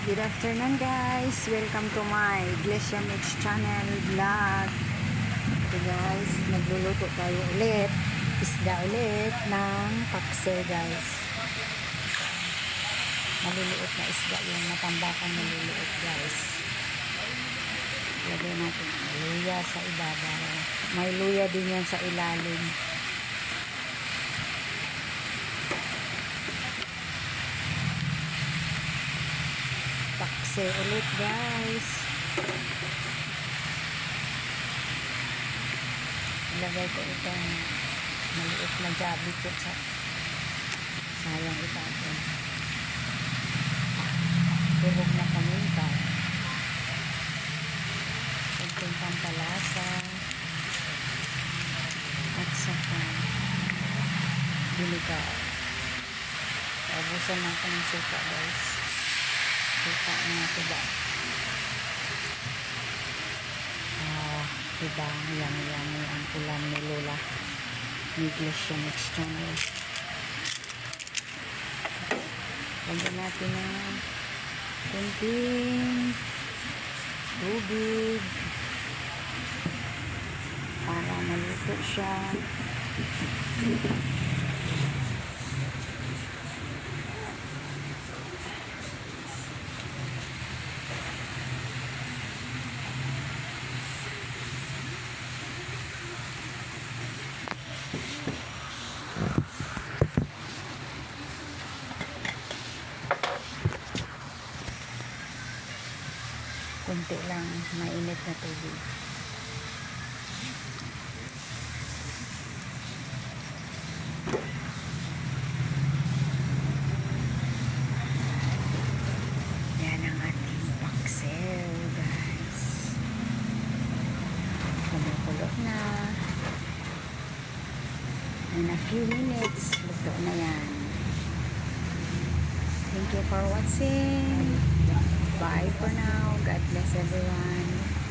Good afternoon guys. Welcome to my Iglesia Mix channel vlog. Ito guys, nagluluto tayo ulit. Isda ulit ng pakse guys. Maliliit na isda yung matambakan maliliit guys. Lagay natin luya sa ibabaw. May luya din yan sa ilalim. Pakse ulit guys. Ilagay ko itong maliit na gabi ko sa sayang itaton. Tuhog na paminta. Kunting pampalasa. At saka binigaw. Abusan natin ng suka guys. Suka nga tuba. Ah, diba? Yummy yummy ang ulam ni Lola. English yung mix channel. Natin ng kunting tubig para maluto siya. Kunti lang mainit na tubig. Yan ang ating paksel, guys. Kumukulo na. In a few minutes, luto na yan. Thank you for watching. Bye for now. God bless everyone.